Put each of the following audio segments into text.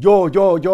โยโยโย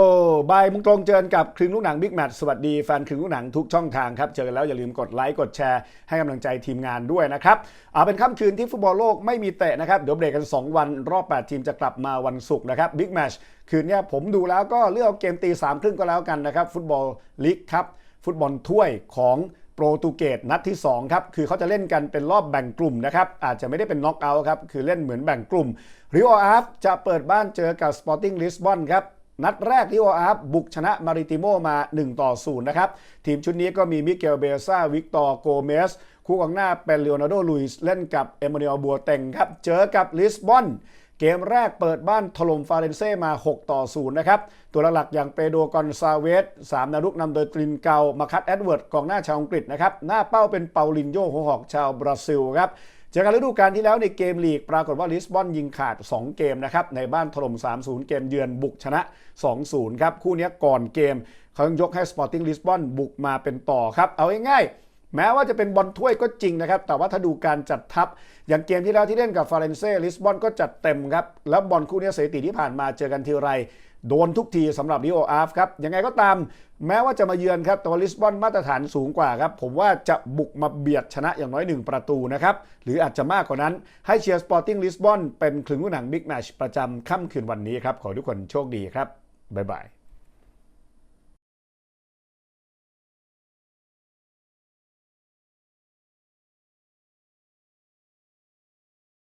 บายมุงตรงเจอกับครึ่งลูกหนังบิ๊กแมทสวัสดีแฟนครึ่งลูกหนังทุกช่องทางครับ เจอกันแล้วอย่าลืมกดไลค์กดแชร์ให้กำลังใจทีมงานด้วยนะครับ เอาเป็นค่ำคืนที่ฟุตบอลโลกไม่มีเตะนะครับ เดี๋ยวเบรกกัน 2 วันรอบ 8 ทีมจะกลับมาวันศุกร์นะครับบิ๊กแมชคืนนี้ผมดูแล้วก็เลือกเอาเกมตีสามครึ่งก็แล้วกันนะครับ ฟุตบอลลีกครับฟุตบอลถ้วยของ โปรตุเกสนัดที่2ครับคือเขาจะเล่นกันเป็นรอบแบ่งกลุ่มนะครับอาจจะไม่ได้เป็นน็อกเอาท์ครับคือเล่นเหมือนแบ่งกลุ่มริโออาร์ฟจะเปิดบ้านเจอกับสปอร์ติ้งลิสบอนครับนัดแรกริโออาร์ฟบุกชนะมาริติโมมา 1 ต่อ 0 นะครับ ทีมชุดนี้ก็มีมิเกลเบซาวิกตอร์โกเมส คู่กองหน้าเป็นเลโอนาร์โดลุยส์เล่นกับเอมานูเอลบัวเต็งครับ เจอกับลิสบอน เกมแรกเปิดบ้านถล่มฟาเรนเซ่มา 6 ต่อ 0 นะครับ ตัวหลักๆอย่างเปโดกอนซาเวส3นารุกนำโดยตรินเกามาคัตแอดเวิร์ดกองหน้าชาวอังกฤษนะครับ หน้าเป้าเป็นเปาลินโยหัวหอกชาวบราซิลครับจอกันฤดูกาลที่แล้วในเกมลีกปรากฏว่าลิสบอนยิงขาด 2 เกมนะครับ ในบ้านถล่ม 3-0 เกมเยือนบุกชนะ 2-0 ครับ คู่นี้ก่อนเกมเขายังยกให้สปอร์ติ้งลิสบอนบุกมาเป็นต่อครับ เอาง่ายๆ แม้ว่าจะเป็นบอลถ้วยก็จริงนะครับ แต่ว่าถ้าดูการจัดทัพ อย่างเกมที่แล้วที่เล่นกับฟาเรนเซ่ลิสบอนก็จัดเต็มครับ แล้วบอลคู่นี้สถิติที่ผ่านมาเจอกันทีไร โดนทุกทีสำหรับดิโออาร์ฟครับ ยังไงก็ตาม แม้ว่าจะมาเยือนครับแต่ว่าลิสบอนมาตรฐานสูงกว่าครับ ผมว่าจะบุกมาเบียดชนะอย่างน้อย 1 ประตูนะครับ หรืออาจจะมากกว่านั้น ให้เชียร์สปอร์ติ้งลิสบอนเป็นคลึงหนังบิ๊กแมชประจำค่ำคืนวันนี้ครับ ขอทุกคนโชคดีครับบ๊ายบาย